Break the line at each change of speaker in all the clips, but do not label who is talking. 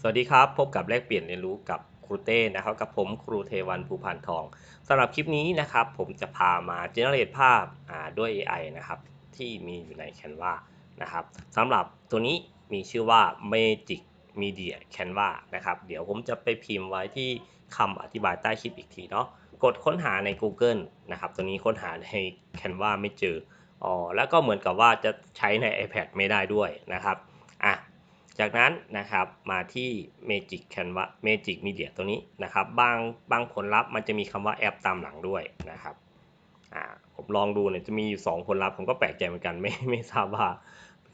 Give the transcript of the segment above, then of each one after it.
สวัสดีครับ พบกับแลกเปลี่ยนเรียนรู้กับครูเต้นะครับกับผมครูเทวันภูพานทองสำหรับคลิปนี้นะครับ ผมจะพามาเจเนเรตภาพด้วย AI นะครับที่มีอยู่ใน Canva นะครับสำหรับตัวนี้มีชื่อว่า Magic Media Canva นะครับ เดี๋ยวผมจะไปพิมพ์ไว้ที่คำอธิบายใต้คลิปอีกทีเนาะกดค้นหาใน Google นะครับ ตัวนี้ค้นหาใน Canva ไม่เจออ๋อแล้วก็เหมือนกับว่าจะใช้ใน iPad ไม่ได้ด้วยนะครับ จากนั้นนะครับมาที่ Magic Canva Magic Media ตัวนี้นะครับ บางบางผลลัพธ์มันจะมีคำว่าแอปตามหลังด้วยนะครับอ่าผมลองดูเนี่ยจะมีอยู่ 2 ผลลัพธ์ผมก็แปลกใจเหมือนกันไม่ไม่ทราบว่า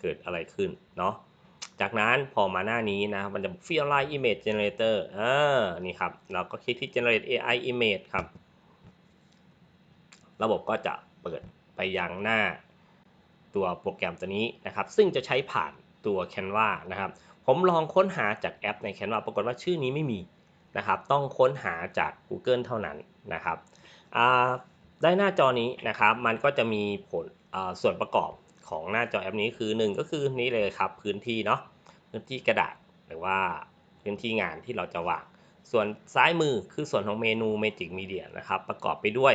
เกิดอะไรขึ้นเนาะจากนั้นพอมาหน้านี้นะมันจะ Feel Like Image Generator อ่านี่ครับ เราก็คลิกที่ Generate AI Image ครับ ระบบก็จะเปิดไปยังหน้าตัวโปรแกรมตัวนี้นะครับ ซึ่งจะใช้ผ่าน ตัว Canva นะครับ ผมลองค้นหาจากแอปใน Canva ปรากฏว่าชื่อนี้ไม่มีนะครับ ต้องค้นหาจาก Google เท่านั้นนะครับได้หน้าจอนี้นะครับ มันก็จะมีผลส่วนประกอบของหน้าจอแอปนี้คือ 1 ก็คือนี้เลยครับพื้นที่เนาะพื้นที่กระดาษหรือว่าพื้นที่งานที่เราจะวาง ส่วนซ้ายมือคือส่วนของเมนู Magic Media นะครับ ประกอบไปด้วย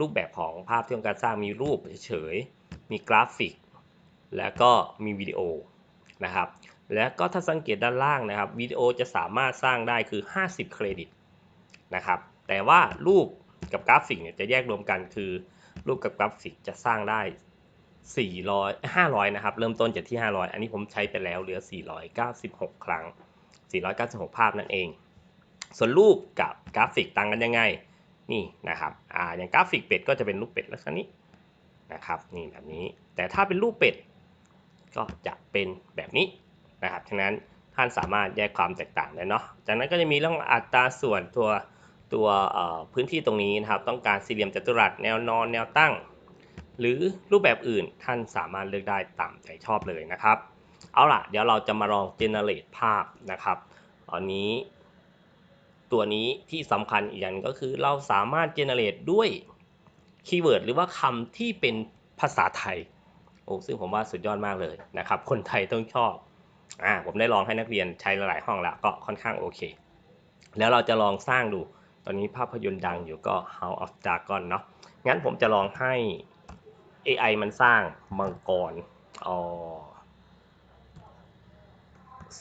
รูปแบบของภาพที่ต้องการสร้างมีรูปเฉยๆ มีกราฟิก แล้วก็มีวิดีโอ นะครับ แล้วก็ถ้าสังเกตด้านล่างนะครับวิดีโอจะสามารถสร้างได้คือ 50 เครดิตนะครับ แต่ว่ารูปกับกราฟิกเนี่ยจะแยกรวมกันคือ รูปกับกราฟิกจะสร้างได้ 400 500 นะครับ เริ่มต้นจากที่ 500 อันนี้ผมใช้ไปแล้วเหลือ 496 ครั้ง 496 ภาพนั่นเอง ส่วนรูปกับกราฟิกต่างกันยังไงนี่นะครับอ่าอย่างกราฟิกเป็ดก็จะเป็นรูปเป็ดลักษณะนี้นะครับนี่แบบนี้แต่ถ้าเป็นรูปเป็ด ก็จะเป็นแบบนี้นะครับฉะนั้นท่านสามารถแยกความแตกต่างได้เนาะจากนั้นก็จะมีเรื่องอัตราส่วนตัวตัวพื้นที่ตรงนี้นะครับ ต้องการสี่เหลี่ยมจัตุรัสแนวนอนแนวตั้ง หรือรูปแบบอื่นท่านสามารถเลือกได้ตามใจชอบเลยนะครับ เอาล่ะ เดี๋ยวเราจะมาลองเจเนเรตภาพนะครับตอนนี้ ตัวนี้ที่สำคัญอีกอย่างก็คือเราสามารถเจเนเรตด้วยคีย์เวิร์ดหรือว่าคำที่เป็นภาษาไทย อ้ซึ่งผมว่าสุดยอดมากเลยนะครับ คนไทยต้องชอบอ่าผมได้ลองให้นักเรียนใช้หลายห้องแล้วก็ค่อนข้างโอเค แล้วเราจะลองสร้างดู ตอนนี้ภาพยนตร์ดังอยู่ก็ House of Dragon เนาะงั้นผมจะลองให้ AI มันสร้างมังกรอ๋อ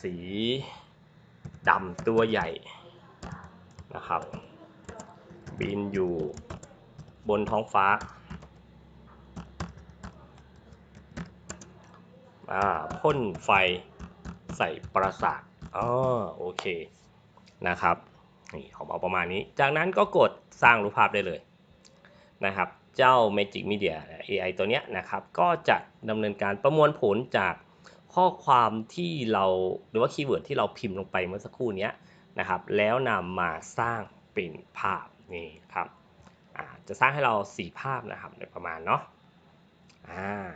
สีดำตัวใหญ่นะครับ บินอยู่บนท้องฟ้า อ่าพ่นไฟใส่ปราสาทอ๋อโอเคนะครับนี่ผมเอาประมาณนี้ จากนั้นก็กดสร้างรูปภาพได้เลยนะครับ เจ้า Magic Media AI ตัวเนี้ยนะครับ ก็จะดำเนินการประมวลผลจากข้อความที่เราหรือว่าคีย์เวิร์ดที่เราพิมพ์ลงไปเมื่อสักครู่นี้นะครับ แล้วนำมาสร้างเป็นภาพนี่ครับจะสร้างให้เรา 4 ภาพนะครับโดยประมาณเนาะอ่า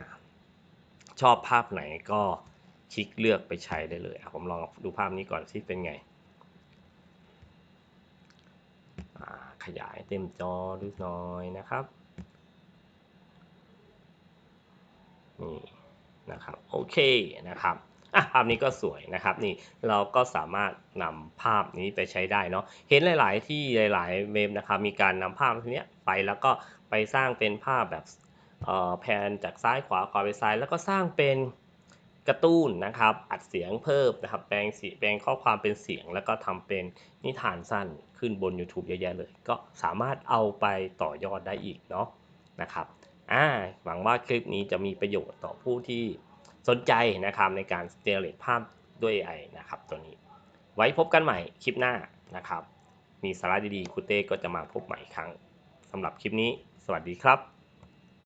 ชอบภาพไหนก็คลิกเลือกไปใช้ได้เลยผมลองดูภาพนี้ก่อนที่เป็นไง ขยายเต็มจอดูหน่อยนะครับนี่นะครับโอเคนะครับอะภาพนี้ก็สวยนะครับนี่เราก็สามารถนำภาพนี้ไปใช้ได้เนาะเห็นหลาย ๆ ที่หลาย ๆ เว็บนะครับมีการนำภาพนี้ไปแล้วก็ไปสร้างเป็นภาพแบบ แผนจากซ้ายขวาขวาไปซ้าย แล้วก็สร้างเป็นกระตุ้นนะครับ อัดเสียงเพิ่มนะครับ แปลงสีแปลงข้อความเป็นเสียง แล้วก็ทำเป็นนิทานสั้นขึ้นบน YouTube เยอะแยะเลย ก็สามารถเอาไปต่อยอดได้อีกเนาะนะครับอ่าหวังว่าคลิปนี้จะมีประโยชน์ต่อผู้ที่สนใจนะครับในการเจเนเรตภาพด้วย AI นะครับตัวนี้ ไว้พบกันใหม่คลิปหน้านะครับ มีสาระดีๆคุเต้ก็จะมาพบใหม่อีกครั้งสำหรับคลิปนี้ สวัสดีครับ